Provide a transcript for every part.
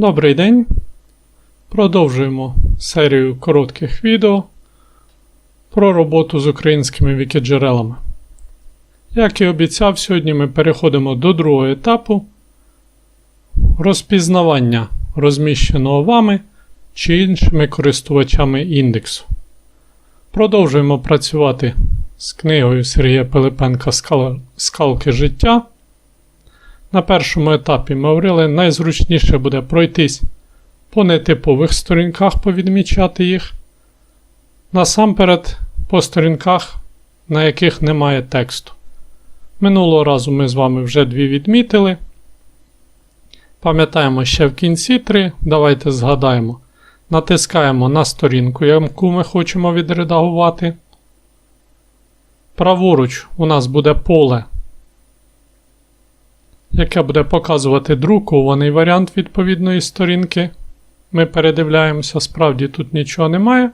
Добрий день. Продовжуємо серію коротких відео про роботу з українськими вікіджерелами. Як і обіцяв, сьогодні ми переходимо до другого етапу розпізнавання розміщеного вами чи іншими користувачами індексу. Продовжуємо працювати з книгою Сергія Пилипенка Скалки життя. На першому етапі ми говорили, найзручніше буде пройтись по нетипових сторінках, повідмічати їх. Насамперед по сторінках, на яких немає тексту. Минулого разу ми з вами вже дві відмітили. Пам'ятаємо ще в кінці три. Давайте згадаємо. Натискаємо на сторінку, яку ми хочемо відредагувати. Праворуч у нас буде поле яке буде показувати друкований варіант відповідної сторінки. Ми передивляємося, справді тут нічого немає.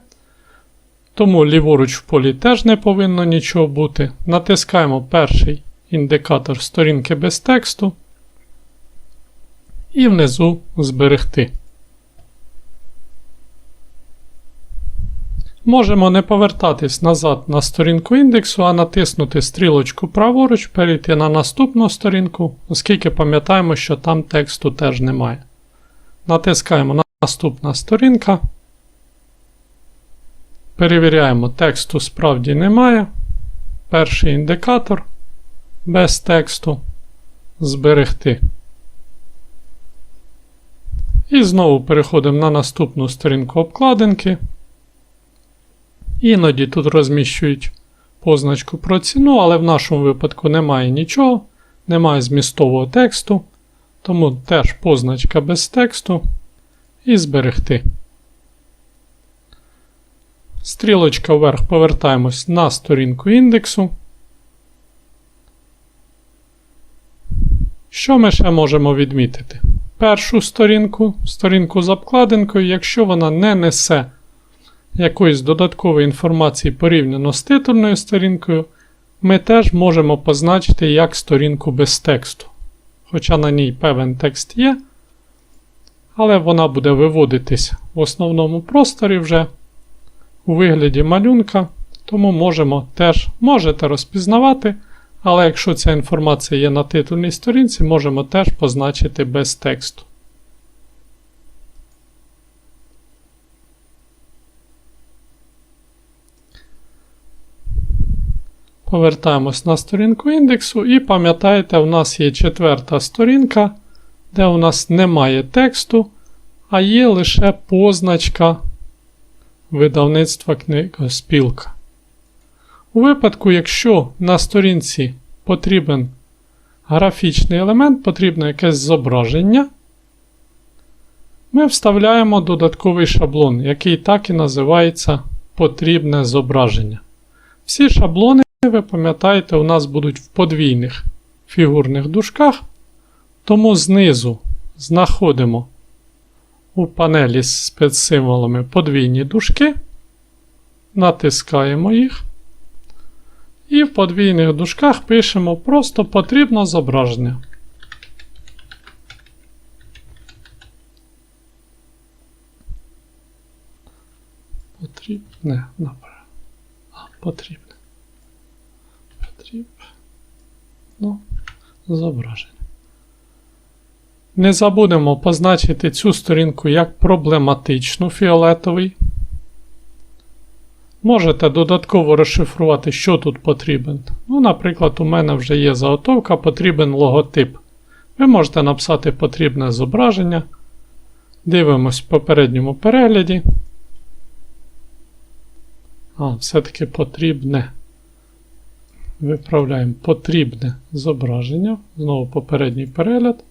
Тому ліворуч в полі теж не повинно нічого бути. Натискаємо перший індикатор сторінки без тексту. І внизу зберегти. Можемо не повертатись назад на сторінку індексу, а натиснути стрілочку праворуч, перейти на наступну сторінку, оскільки пам'ятаємо, що там тексту теж немає. Натискаємо на наступна сторінка. Перевіряємо, тексту справді немає. Перший індикатор без тексту. Зберегти. І знову переходимо на наступну сторінку обкладинки. Іноді тут розміщують позначку про ціну, але в нашому випадку немає нічого, немає змістового тексту, тому теж позначка без тексту і зберегти. Стрілочка вверх повертаємось на сторінку індексу. Що ми ще можемо відмітити? Першу сторінку, сторінку з обкладинкою, якщо вона не несе якоїсь додаткової інформації порівняно з титульною сторінкою, ми теж можемо позначити як сторінку без тексту. Хоча на ній певен текст є, але вона буде виводитись в основному просторі вже у вигляді малюнка, тому можемо теж можете розпізнавати, але якщо ця інформація є на титульній сторінці, можемо теж позначити без тексту. Повертаємось на сторінку індексу і пам'ятаєте, у нас є четверта сторінка, де у нас немає тексту, а є лише позначка видавництва книгоспілка. У випадку, якщо на сторінці потрібен графічний елемент, потрібно якесь зображення, ми вставляємо додатковий шаблон, який так і називається потрібне зображення. Всі шаблони ви пам'ятаєте, у нас будуть в подвійних фігурних дужках, тому знизу знаходимо у панелі з спецсимволами подвійні дужки, натискаємо їх. І в подвійних дужках пишемо просто потрібно зображення. Потрібне, направо. А, потрібне потрібно зображення. Не забудемо позначити цю сторінку як проблематичну фіолетовий. Можете додатково розшифрувати, що тут потрібен. Ну, Наприклад, у мене вже є заготовка, потрібен логотип. Ви можете написати потрібне зображення. Дивимось в попередньому перегляді. А, все-таки потрібне. Виправляємо потрібне зображення. Знову попередній перегляд.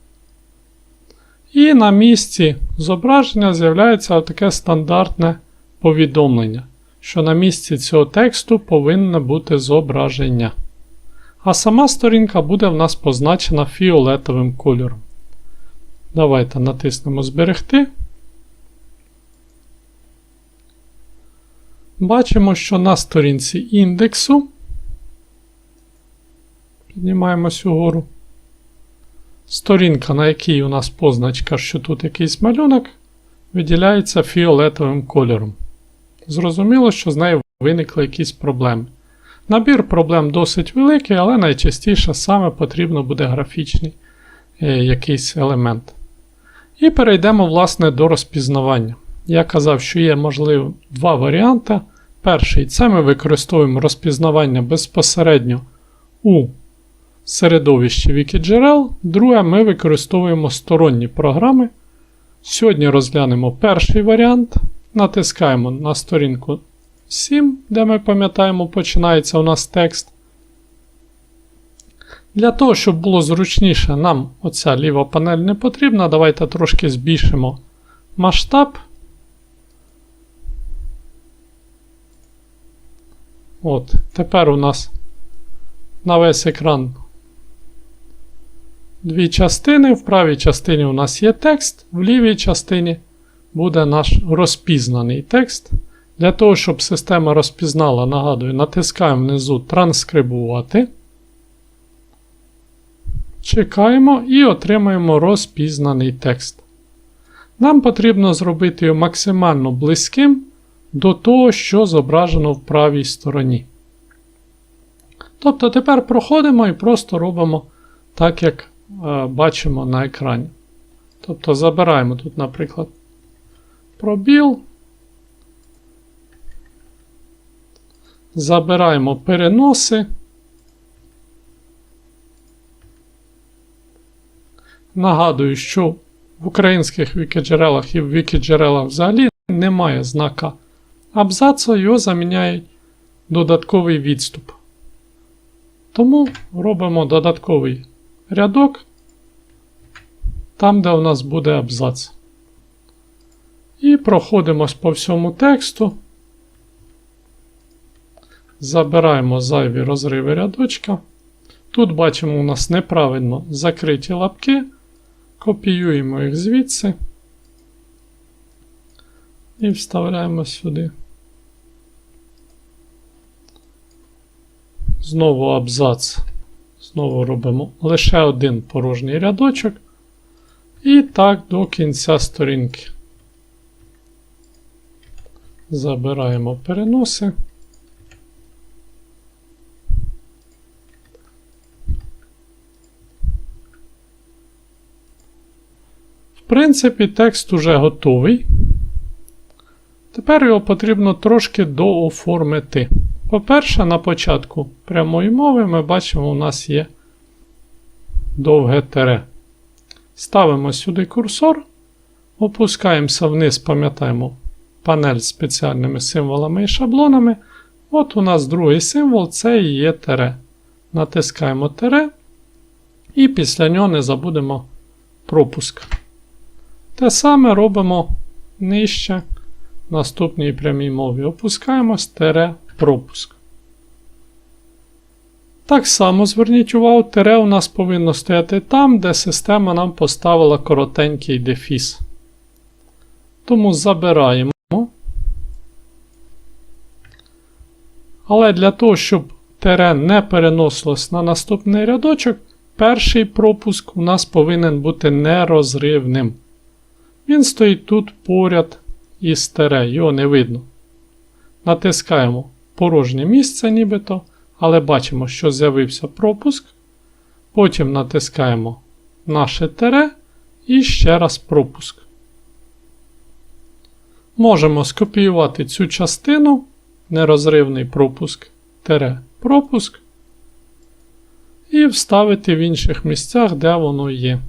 І на місці зображення з'являється таке стандартне повідомлення, що на місці цього тексту повинно бути зображення. А сама сторінка буде в нас позначена фіолетовим кольором. Давайте натиснемо Зберегти. Бачимо, що на сторінці індексу Піднімаємось угору. сторінка, на якій у нас позначка, що тут якийсь малюнок, виділяється фіолетовим кольором. Зрозуміло, що з нею виникли якісь проблеми. Набір проблем досить великий, але найчастіше саме потрібно буде графічний е, якийсь елемент. І перейдемо, власне, до розпізнавання. Я казав, що є, можливо, два варіанти. Перший це ми використовуємо розпізнавання безпосередньо у середовищі Wikidgerel. Друге, ми використовуємо сторонні програми. Сьогодні розглянемо перший варіант. Натискаємо на сторінку 7, де ми пам'ятаємо, починається у нас текст. Для того, щоб було зручніше, нам оця ліва панель не потрібна. Давайте трошки збільшимо масштаб. От, Тепер у нас на весь екран дві частини. В правій частині у нас є текст, в лівій частині буде наш розпізнаний текст. Для того, щоб система розпізнала, нагадую, натискаємо внизу Транскрибувати. Чекаємо і отримаємо розпізнаний текст. Нам потрібно зробити його максимально близьким до того, що зображено в правій стороні. Тобто тепер проходимо і просто робимо так, як бачимо на екрані. Тобто забираємо тут, наприклад, пробіл. Забираємо переноси. Нагадую, що в українських вікіджерелах і в вікіджерелах взагалі немає знака абзацу, його заміняють додатковий відступ. Тому робимо додатковий рядок там, де у нас буде абзац. І проходимось по всьому тексту. Забираємо зайві розриви рядочка. Тут бачимо, у нас неправильно закриті лапки. Копіюємо їх звідси і вставляємо сюди. Знову абзац. Знову робимо лише один порожній рядочок. І так до кінця сторінки. Забираємо переноси. В принципі, текст уже готовий. Тепер його потрібно трошки дооформити. По-перше, на початку прямої мови ми бачимо, у нас є довге тере. Ставимо сюди курсор, опускаємося вниз, пам'ятаємо панель з спеціальними символами і шаблонами. От у нас другий символ це і є тере. Натискаємо тере, і після нього не забудемо пропуск. Те саме робимо нижче наступній прямій мові. Опускаємо тере пропуск. Так само зверніть увагу, тире у нас повинно стояти там, де система нам поставила коротенький дефіс. Тому забираємо. Але для того, щоб тире не переносилось на наступний рядочок, перший пропуск у нас повинен бути нерозривним. Він стоїть тут поряд із тире, його не видно. Натискаємо порожнє місце, нібито, але бачимо, що з'явився пропуск. Потім натискаємо наше тере і ще раз пропуск. Можемо скопіювати цю частину, нерозривний пропуск тере пропуск, і вставити в інших місцях, де воно є.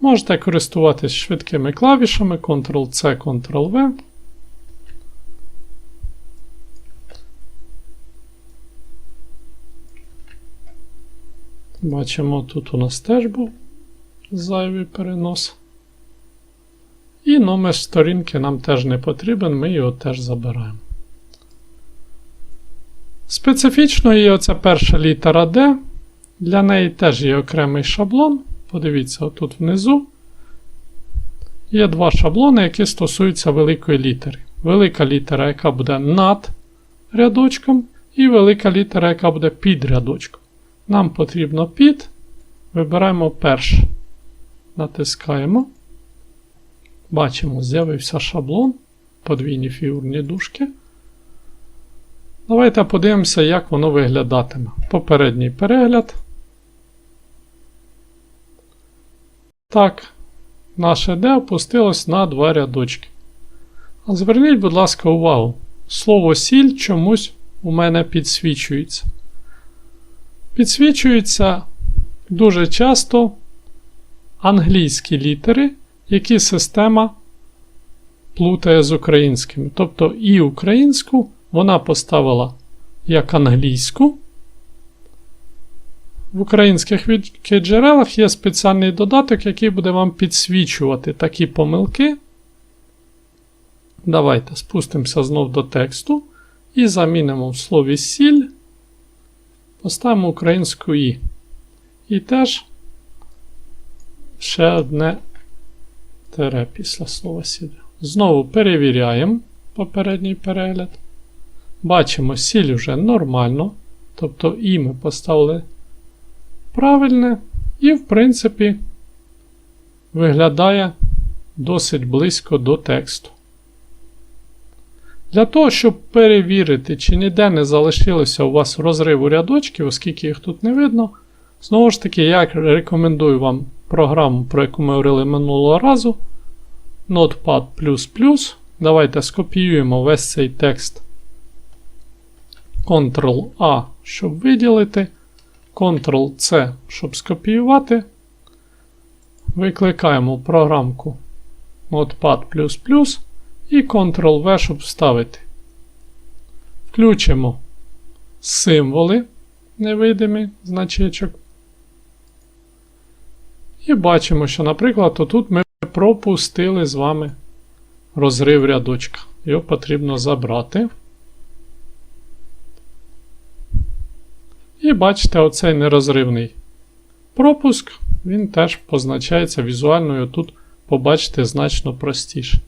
Можете користуватись швидкими клавішами Ctrl-C, Ctrl-V. Бачимо, тут у нас теж був зайвий перенос. І номер сторінки нам теж не потрібен, ми його теж забираємо. Специфічно є оця перша літера D. Для неї теж є окремий шаблон. Подивіться, отут внизу. Є два шаблони, які стосуються великої літери. Велика літера, яка буде над рядочком, і велика літера, яка буде під рядочком. Нам потрібно під, вибираємо перше. Натискаємо. Бачимо, з'явився шаблон. Подвійні фігурні дужки. Давайте подивимося, як воно виглядатиме. Попередній перегляд. Так, наше D опустилось на два рядочки. А зверніть, будь ласка, увагу. Слово сіль чомусь у мене підсвічується. Підсвічуються дуже часто англійські літери, які система плутає з українськими. Тобто і українську вона поставила як англійську. В українських джерелах є спеціальний додаток, який буде вам підсвічувати такі помилки. Давайте спустимося знов до тексту і замінимо в слові сіль. Поставимо українську І. І теж ще одне тере після слова сіль. Знову перевіряємо попередній перегляд. Бачимо, сіль вже нормально. Тобто І ми поставили правильне. І, в принципі, виглядає досить близько до тексту. Для того, щоб перевірити, чи ніде не залишилося у вас розриву рядочків, оскільки їх тут не видно, знову ж таки, я рекомендую вам програму, про яку ми говорили минулого разу. Notepad. Давайте скопіюємо весь цей текст. Ctrl-A, щоб виділити. Ctrl-C, щоб скопіювати. Викликаємо програмку Notepad і Ctrl-V, щоб вставити. Включимо символи невидимі значечок. І бачимо, що, наприклад, отут ми пропустили з вами розрив рядочка. Його потрібно забрати. І бачите, оцей нерозривний пропуск, він теж позначається візуальною тут побачите значно простіше.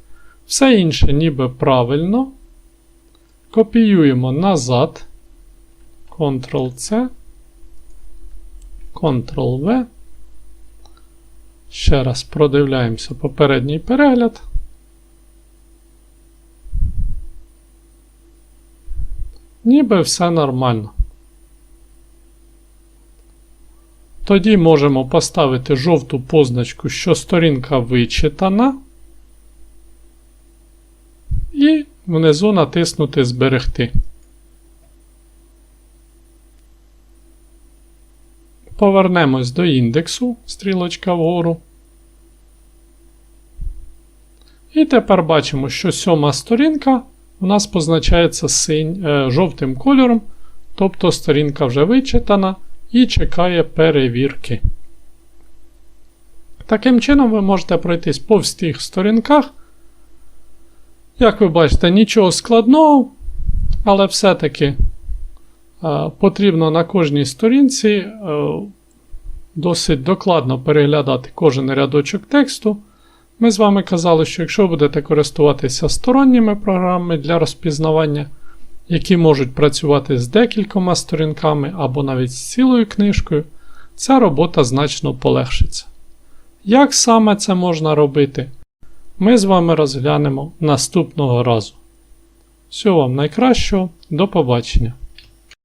Все інше ніби правильно. Копіюємо назад. Ctrl-C, Ctrl-V. Ще раз продивляємося попередній перегляд. Ніби все нормально. Тоді можемо поставити жовту позначку, що сторінка вичитана. І внизу натиснути Зберегти. Повернемось до індексу, стрілочка вгору. І тепер бачимо, що сьома сторінка у нас позначається синь, е, жовтим кольором, тобто сторінка вже вичитана і чекає перевірки. Таким чином, ви можете пройтись по всіх сторінках. Як ви бачите, нічого складного, але все-таки е, потрібно на кожній сторінці е, досить докладно переглядати кожен рядочок тексту. Ми з вами казали, що якщо будете користуватися сторонніми програмами для розпізнавання, які можуть працювати з декількома сторінками або навіть з цілою книжкою, ця робота значно полегшиться. Як саме це можна робити, ми з вами розглянемо наступного разу. Всього вам найкращого, до побачення!